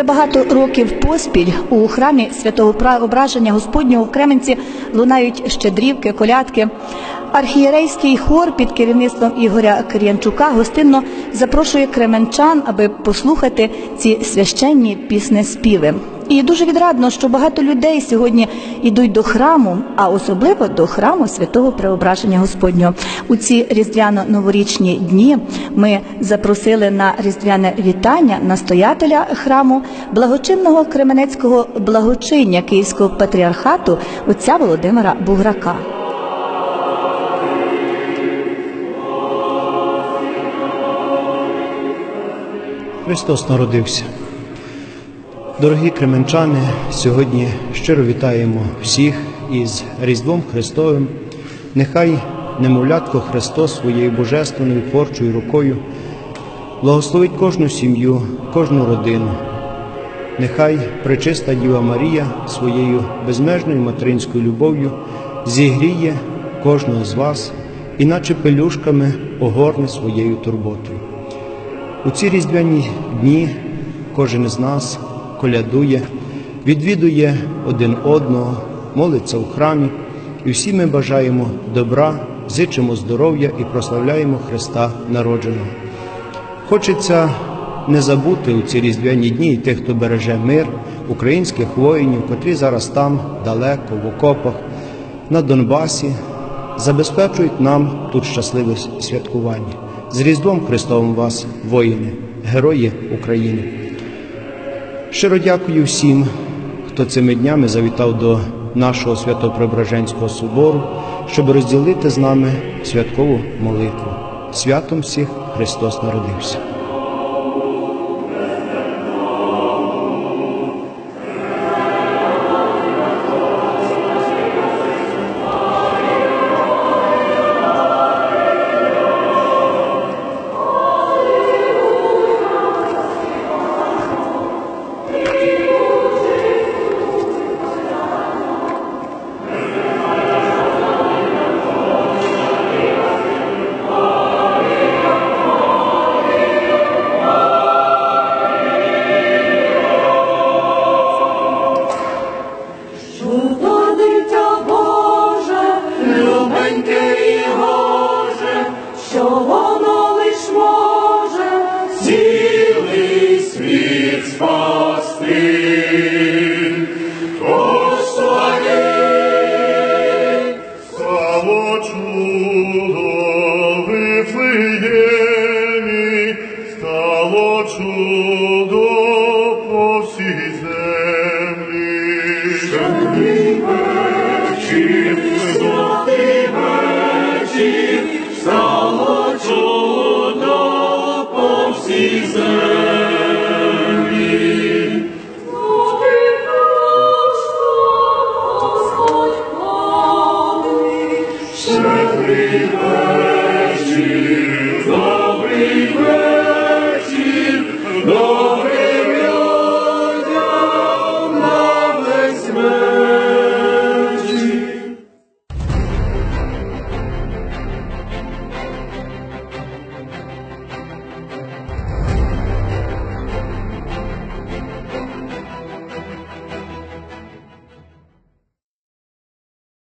Вже багато років поспіль у храмі святого Преображення Господнього в Кременці лунають щедрівки, колядки. Архієрейський хор під керівництвом Ігоря Кир'янчука гостинно запрошує кременчан, аби послухати ці священні піснеспіви. І дуже відрадно, що багато людей сьогодні йдуть до храму, а особливо до храму святого Преображення Господнього. У ці різдвяно-новорічні дні ми запросили на різдвяне вітання настоятеля храму благочинного кременецького благочиння Київського патріархату отця Володимира Буграка. Христос народився. Дорогі кременчани, сьогодні щиро вітаємо всіх із Різдвом Христовим. Нехай немовлятко Христос своєю божественною творчою рукою благословить кожну сім'ю, кожну родину. Нехай пречиста Діва Марія своєю безмежною материнською любов'ю зігріє кожного з вас, і наче пелюшками огорне своєю турботою. У ці різдвяні дні кожен з нас колядує, відвідує один одного, молиться у храмі, і всі ми бажаємо добра, зичимо здоров'я і прославляємо Христа народженого. Хочеться не забути у ці різдвяні дні і тих, хто береже мир, українських воїнів, котрі зараз там, далеко, в окопах, на Донбасі, забезпечують нам тут щасливе святкування. З Різдвом Христовим вас, воїни, герої України. Щиро дякую всім, хто цими днями завітав до нашого Свято-Преображенського собору, щоб розділити з нами святкову молитву. Святом всіх Христос народився. чудо Вифлеємі, стало чудо по всій землі. Святий вечір, святий вечір, стало